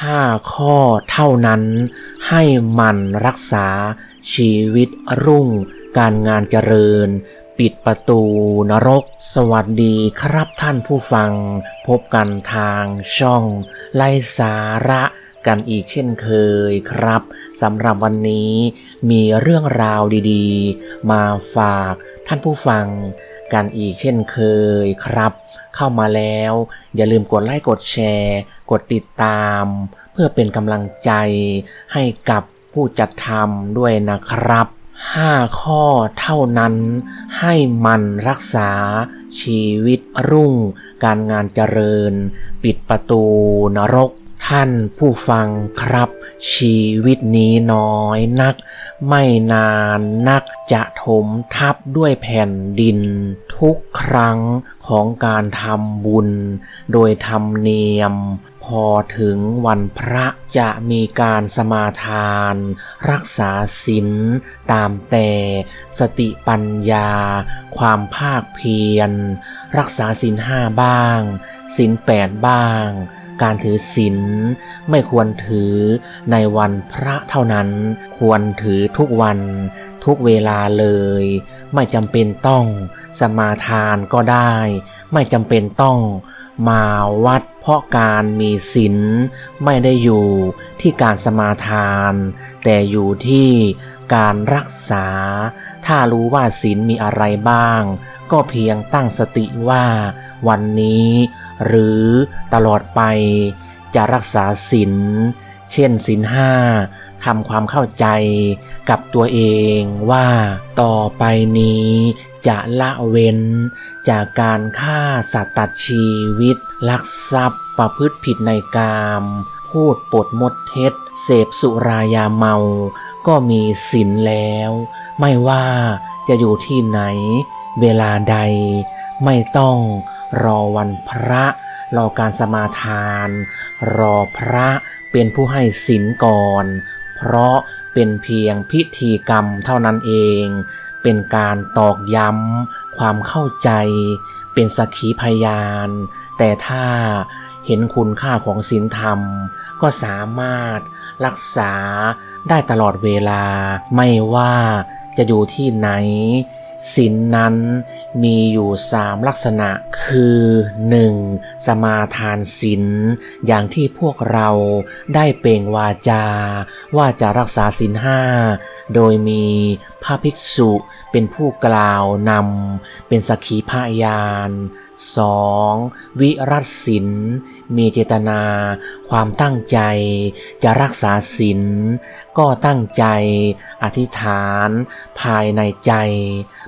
ห้าข้อเท่านั้น ให้มันรักษาชีวิตรุ่งการงานเจริญ ปิดประตูนรก สวัสดีครับท่านผู้ฟัง พบกันทางช่อง ไลสาระกันอีกเช่นเคยครับสำหรับวันนี้มีเรื่องราวดีๆ มาฝากท่านผู้ฟังกันอีกเช่นเคยครับ เข้ามาแล้ว อย่าลืมกดไลค์กดแชร์ กดติดตาม เพื่อเป็นกำลังใจให้กับผู้จัดทำด้วยนะครับ ห้าข้อเท่านั้นให้มันรักษาชีวิตรุ่ง การงานเจริญ ปิดประตูนรก ท่านผู้ฟังครับ ชีวิตนี้น้อยนัก ไม่นานนักจะถมทับด้วยแผ่นดิน ทุกครั้งของการทำบุญ โดยธรรมเนียม พอถึงวันพระจะมีการสมาทาน รักษาศีลตามแต่สติปัญญา ความภาคเพียร รักษาศีลห้าบ้างศีลแปดบ้าง การถือศีลไม่ควรถือในวันพระเท่านั้น ควรถือทุกวัน ทุกเวลาเลย ไม่จำเป็นต้องสมาทานก็ได้ ไม่จำเป็นต้องมาวัดเพราะการมีศีลไม่ได้อยู่ที่การสมาทาน แต่อยู่ที่การรักษา ถ้ารู้ว่าศีลมีอะไรบ้าง ก็เพียงตั้งสติว่าวันนี้ หรือตลอดไปจะรักษาศีล เช่นศีลห้าทำความเข้าใจกับตัวเองว่าต่อไปนี้จะละเว้น จากการฆ่าสัตว์ตัดชีวิต ลักทรัพย์ประพฤติผิดในกาม พูดปดมดเท็จ เสพสุรายาเมา ก็มีศีลแล้ว ไม่ว่าจะอยู่ที่ไหน เวลาใด ไม่ต้องรอวันพระ รอการสมาทาน รอพระเป็นผู้ให้ศีลก่อน เพราะเป็นเพียงพิธีกรรมเท่านั้นเอง เป็นการตอกย้ำความเข้าใจ เป็นสักขีพยาน แต่ถ้าเห็นคุณค่าของศีลธรรม ก็สามารถรักษาได้ตลอดเวลา ไม่ว่าจะอยู่ที่ไหน ศีลนนั้นมีอยู่สามลักษณะคือ 1. สมาทานศีลอย่างที่พวกเราได้เปล่งวาจา ว่าจะรักษาศีลห้าโดยมีพระภิกษุ เป็นผู้กล่าวนำเป็นสักขีพยาน 2. วิรัตศีลมีเจตนา ความตั้งใจจะรักษาศีลก็ตั้งใจอธิษฐานภายในใจ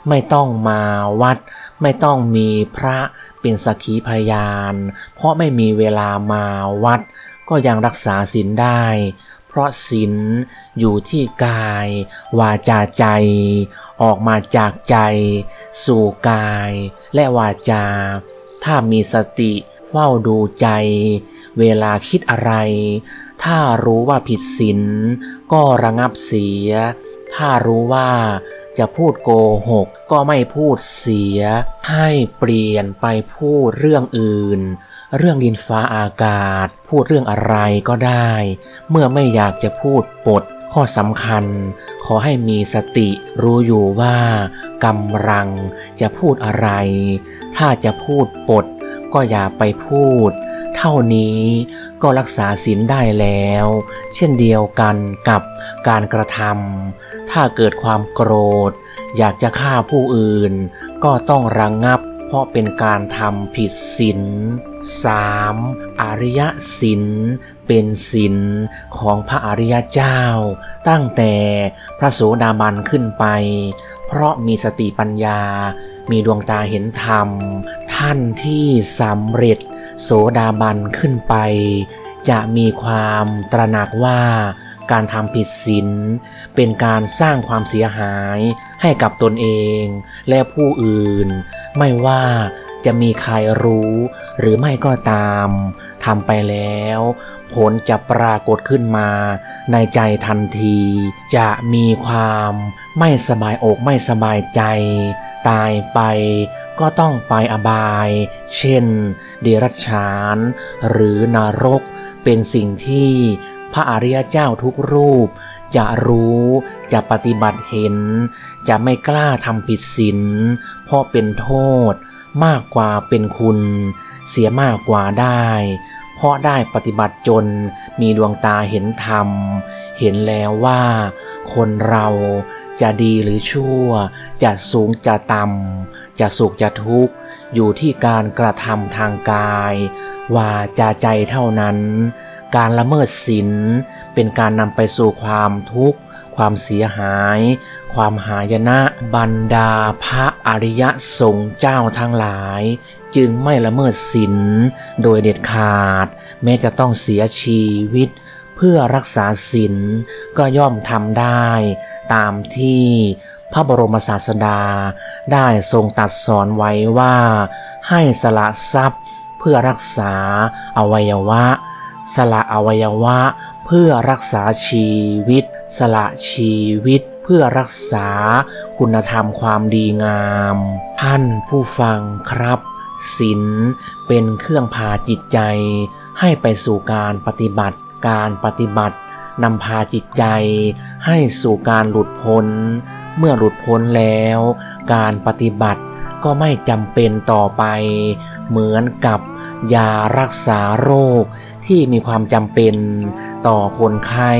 ไม่ต้องมาวัด ไม่ต้องมีพระเป็นสักขีพยาน เพราะไม่มีเวลามาวัดก็ยังรักษาศีลได้ ราะศีลอยู่ที่กาย วาจาใจ ออกมาจากใจ สู่กาย และวาจา ถ้ามีสติเฝ้าดูใจ เวลาคิดอะไร ถ้ารู้ว่าผิดศีลก็ระงับเสีย ถ้ารู้ว่าจะพูดโกหกก็ไม่พูดเสีย ให้เปลี่ยนไปพูดเรื่องอื่น เรื่องดินฟ้าอากาศ พูดเรื่องอะไรก็ได้ เมื่อไม่อยากจะพูดปดข้อสำคัญ ขอให้มีสติรู้อยู่ว่ากำลังจะพูดอะไร ถ้าจะพูดปดก็อย่าไปพูด เท่านี้ก็รักษาศีลได้แล้ว เช่นเดียวกันกับการกระทำถ้าเกิดความโกรธ อยากจะฆ่าผู้อื่น ก็ต้องระงงับ เพราะเป็นการทำผิดศีล 3. อริยศีลเป็นศีลของพระอริยเจ้า ตั้งแต่พระโสดาบันขึ้นไป เพราะมีสติปัญญา มีดวงตาเห็นธรรม ท่านที่สำเร็จโสดาบันขึ้นไป จะมีความตระหนักว่าการทำผิดศีลเป็นการสร้างความเสียหายให้กับตนเอง และผู้อื่น ไม่ว่า จะมีใครรู้หรือไม่ก็ตามทำไปแล้ว ผลจะปรากฏขึ้นมา ในใจทันที จะมีความไม่สบายอกไม่สบายใจ ตายไปก็ต้องไปอบาย เช่น เดรัจฉาน หรือนรก เป็นสิ่งที่พระอริยเจ้าทุกรูปจะรู้จะปฏิบัติเห็น จะไม่กล้าทำผิดศีลเพราะเป็นโทษ มากกว่าเป็นคุณ เสียมากกว่าได้ เพราะได้ปฏิบัติจนมีดวงตาเห็นธรรม เห็นแล้วว่า คนเราจะดีหรือชั่ว จะสูงจะต่ำจะสุขจะทุกข์ อยู่ที่การกระทำทางกายว่าจาใจเท่านั้น การละเมิดศีลเป็นการนำไปสู่ความทุกข์ ความเสียหาย ความหายนะบรรดาพระ อริยสงฆ์เจ้าทั้งหลาย จึงไม่ละเมิดศีลโดยเด็ดขาด แม้จะต้องเสียชีวิต เพื่อรักษาศีลก็ย่อมทำได้ ตามที่พระบรมศาสดา ได้ทรงตัดสอนไว้ว่า ให้สละทรัพย์เพื่อรักษาอวัยวะ สละอวัยวะ เพื่อรักษาชีวิต สละชีวิตเพื่อรักษาคุณธรรมความดีงาม ท่านผู้ฟังครับศีลเป็นเครื่องพาจิตใจ ให้ไปสู่การปฏิบัติ การปฏิบัตินำพาจิตใจ ให้สู่การหลุดพ้น เมื่อหลุดพ้นแล้ว การปฏิบัติก็ไม่จำเป็นต่อไป เหมือนกับยารักษาโรคที่มีความจำเป็นต่อคนไข้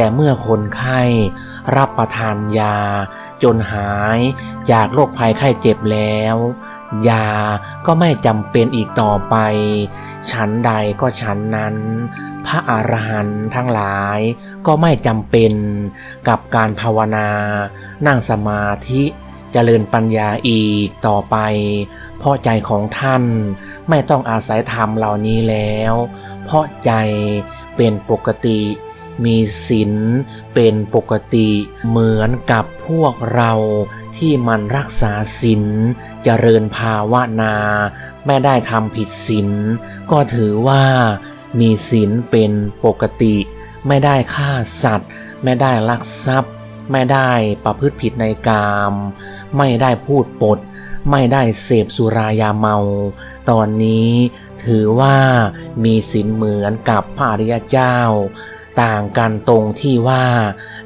แต่เมื่อคนไข้รับประทานยา จนหายจากโรคภัยไข้เจ็บแล้ว ยาก็ไม่จำเป็นอีกต่อไป ฉันใดก็ฉันนั้น พระอรหันต์ทั้งหลายก็ไม่จำเป็นกับการภาวนา นั่งสมาธิเจริญปัญญาอีกต่อไป เพราะใจของท่านไม่ต้องอาศัยธรรมเหล่านี้แล้ว เพราะใจเป็นปกติ มีศีลเป็นปกติเหมือนกับพวกเราที่มันรักษาศีลเจริญภาวนา ไม่ได้ทำผิดศีลก็ถือว่ามีศีลเป็นปกติ ไม่ได้ฆ่าสัตว์ ไม่ได้ลักทรัพย์ ไม่ได้ประพฤติผิดในกาม ไม่ได้พูดปด ไม่ได้เสพสุรายาเมา ตอนนี้ถือว่ามีศีลเหมือนกับพระอริยเจ้า ต่างกันตรงที่ว่า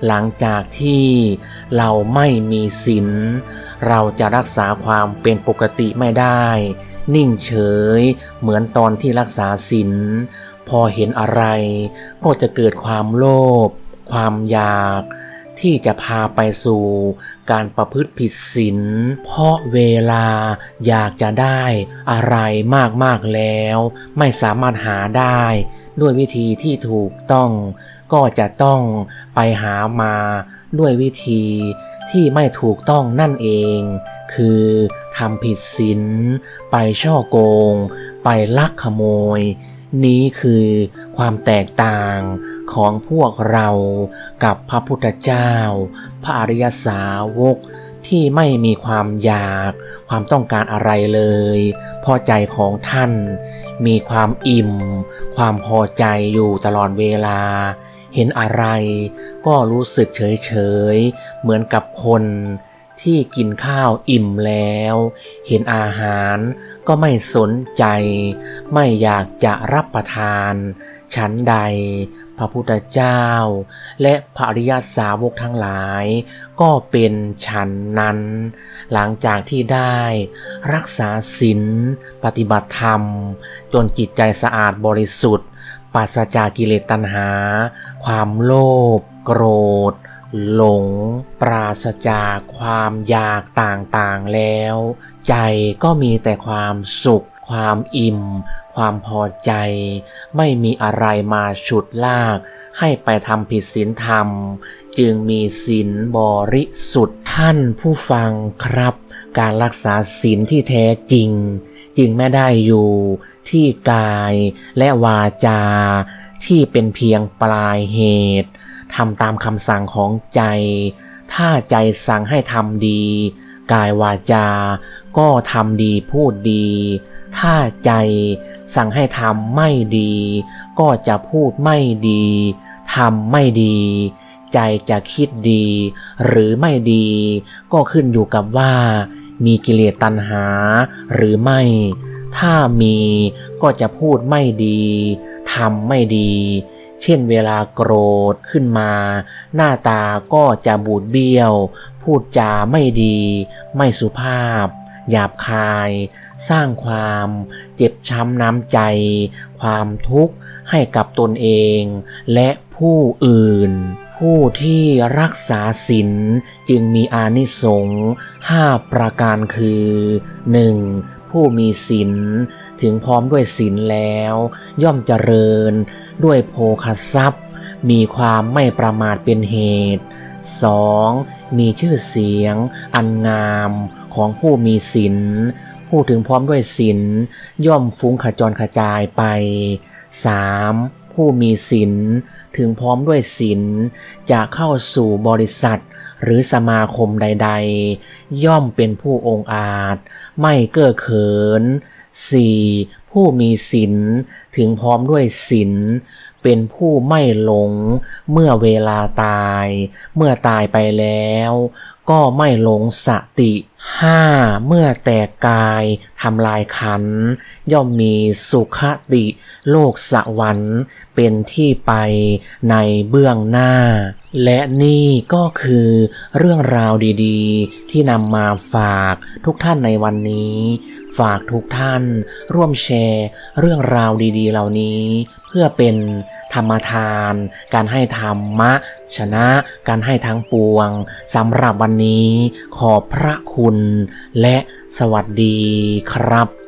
หลังจากที่เราไม่มีศีลเราจะรักษาความเป็นปกติไม่ได้ นิ่งเฉย เหมือนตอนที่รักษาศีลพอเห็นอะไร ก็จะเกิดความโลภความอยาก ที่จะพาไปสู่การประพฤติผิดศีลเพราะเวลาอยากจะได้อะไรมากๆแล้ว ไม่สามารถหาได้ ด้วยวิธีที่ถูกต้อง ก็จะต้องไปหามาด้วยวิธีที่ไม่ถูกต้องนั่นเอง คือทำผิดศีลไปช่อโกง ไปลักขโมย นี้คือความแตกต่างของพวกเรากับพระพุทธเจ้า พระอริยสาวกที่ไม่มีความอยาก ความต้องการอะไรเลย พอใจของท่าน มีความอิ่ม ความพอใจอยู่ตลอดเวลา เห็นอะไรก็รู้สึกเฉยเฉยเหมือนกับคน ที่กินข้าวอิ่มแล้ว เห็นอาหารก็ไม่สนใจ ไม่อยากจะรับประทาน ชั้นใด พระพุทธเจ้า และพระอริยสาวกทั้งหลาย ก็เป็นฉันนั้น หลังจากที่ได้รักษาศีลปฏิบัติธรรม จนจิตใจสะอาดบริสุทธิ์ปราศจากกิเลสตัณหา ความโลภโกรธ หลงปราศจากความอยากต่างๆแล้ว ใจก็มีแต่ความสุข ความอิ่ม ความพอใจ ไม่มีอะไรมาฉุดลาก ให้ไปทำผิดศีลธรรม จึงมีศีลบริสุทธิ์ท่านผู้ฟังครับ การรักษาศีลที่แท้จริง จึงไม่ได้อยู่ที่กายและวาจา ที่เป็นเพียงปลายเหตุ ทำตามคำสั่งของใจ ถ้าใจสั่งให้ทำดี กายวาจา ก็ทำดีพูดดี ถ้าใจสั่งให้ทำไม่ดี ก็จะพูดไม่ดีทำไม่ดี ใจจะคิดดี หรือไม่ดี ก็ขึ้นอยู่กับว่า มีกิเลสตัณหาหรือไม่ ถ้ามีก็จะพูดไม่ดีทำไม่ดี เช่นเวลาโกรธขึ้นมา หน้าตาก็จะบูดเบี้ยว พูดจาไม่ดี ไม่สุภาพ หยาบคาย สร้างความเจ็บช้ำน้ำใจ ความทุกข์ให้กับตนเอง และผู้อื่นผู้ที่รักษาศีลจึงมีอานิสงส์ห้าประการคือ 1. ผู้มีศีลถึงพร้อมด้วยศีลแล้ว ย่อมเจริญ ด้วยโภคทรัพย์ มีความไม่ประมาทเป็นเหตุ 2. มีชื่อเสียง อันงามของผู้มีศีลผู้ถึงพร้อมด้วยศีลย่อมฟุ้งขจรขจายไป 3. ผู้มีศีลถึงพร้อมด้วยศีลจะเข้าสู่บริษัท หรือสมาคมใด ๆ ย่อมเป็นผู้องอาจ ไม่เก้อเขิน 4. ผู้มีศีลถึงพร้อมด้วยศีลเป็นผู้ไม่หลง เมื่อเวลาตาย เมื่อตายไปแล้ว ก็ไม่หลงสติ 5. เมื่อแตกกายทำลายขัน ย่อมมีสุขติ โลกสวรรค์เป็นที่ไปในเบื้องหน้า และนี่ก็คือเรื่องราวดีๆ ที่นำมาฝากทุกท่านในวันนี้ ฝากทุกท่านร่วมแชร์เรื่องราวดีๆ เหล่านี้ เพื่อเป็นธรรมทาน การให้ธรรมะ ชนะการให้ทั้งปวงสำหรับวันนี้ขอบพระคุณคุณและสวัสดีครับ